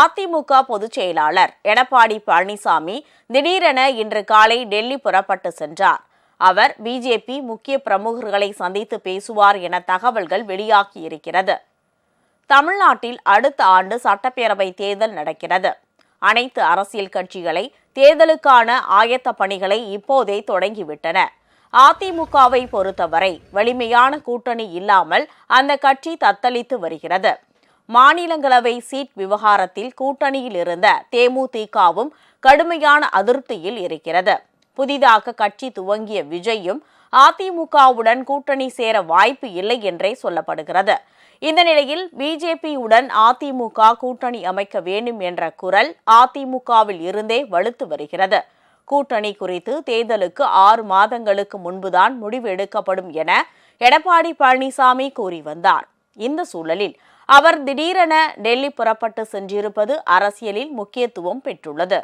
அதிமுக பொதுச் செயலாளர் எடப்பாடி பழனிசாமி திடீரென இன்று காலை டெல்லி புறப்பட்டு சென்றார். அவர் பிஜேபி முக்கிய பிரமுகர்களை சந்தித்து பேசுவார் என தகவல்கள் வெளியாகியிருக்கிறது தமிழ்நாட்டில் அடுத்த ஆண்டு சட்டப்பேரவை தேர்தல் நடக்கிறது. அனைத்து அரசியல் கட்சிகளை தேர்தலுக்கான ஆயத்த பணிகளை இப்போதே தொடங்கிவிட்டன. அதிமுகவை பொறுத்தவரை வலிமையான கூட்டணி இல்லாமல் அந்த கட்சி தத்தளித்து வருகிறது. மாநிலங்களவை சீட் விவகாரத்தில் கூட்டணியில் இருந்த தேமுதிகவும் கடுமையான அதிருப்தியில் இருக்கிறது. புதிதாக கட்சி துவங்கிய விஜயும் அதிமுகவுடன் கூட்டணி சேர வாய்ப்பு இல்லை என்றே சொல்லப்படுகிறது. இந்த நிலையில் பிஜேபியுடன் அதிமுக கூட்டணி அமைக்க வேண்டும் என்ற குரல் அதிமுகவில் இருந்தே வலுத்து வருகிறது. கூட்டணி குறித்து தேர்தலுக்கு ஆறு மாதங்களுக்கு முன்புதான் முடிவு எடுக்கப்படும் என எடப்பாடி பழனிசாமி கூறி வந்தார். இந்த சூழலில் அவர் திடீரென டெல்லி புறப்பட்டு சென்றிருப்பது அரசியலில் முக்கியத்துவம் பெற்றுள்ளது.